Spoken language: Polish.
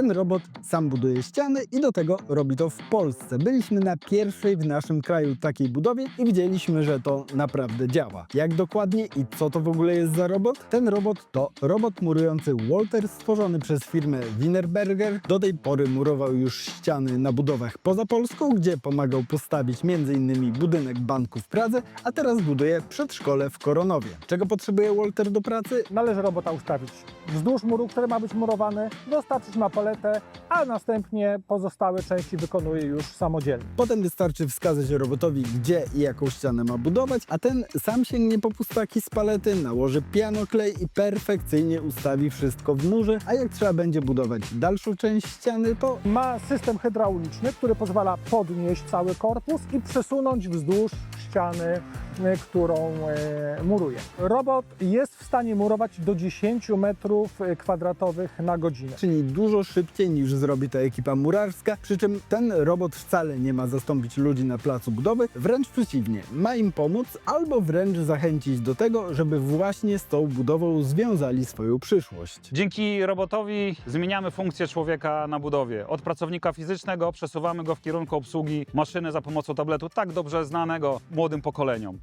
Ten robot sam buduje ściany i do tego robi to w Polsce. Byliśmy na pierwszej w naszym kraju takiej budowie i widzieliśmy, że to naprawdę działa. Jak dokładnie i co to w ogóle jest za robot? Ten robot to robot murujący Walter stworzony przez firmę Wienerberger. Do tej pory murował już ściany na budowach poza Polską, gdzie pomagał postawić m.in. budynek banku w Pradze, a teraz buduje przedszkole w Koronowie. Czego potrzebuje Walter do pracy? Należy robota ustawić wzdłuż muru, który ma być murowany, dostarczyć ma paletę, a następnie pozostałe części wykonuje już samodzielnie. Potem wystarczy wskazać robotowi, gdzie i jaką ścianę ma budować, a ten sam sięgnie po pustaki z palety, nałoży pianoklej i perfekcyjnie ustawi wszystko w murze, a jak trzeba będzie budować dalszą część ściany, to Ma system hydrauliczny, który pozwala podnieść cały korpus i przesunąć wzdłuż ściany, którą e, muruje. Robot jest w stanie murować do 10 metrów e, kwadratowych na godzinę. czyni dużo szybciej niż zrobi to ekipa murarska, przy czym ten robot wcale nie ma zastąpić ludzi na placu budowy, wręcz przeciwnie, ma im pomóc albo wręcz zachęcić do tego, żeby właśnie z tą budową związali swoją przyszłość. Dzięki robotowi zmieniamy funkcję człowieka na budowie. Od pracownika fizycznego przesuwamy go w kierunku obsługi maszyny za pomocą tabletu tak dobrze znanego młodym pokoleniom.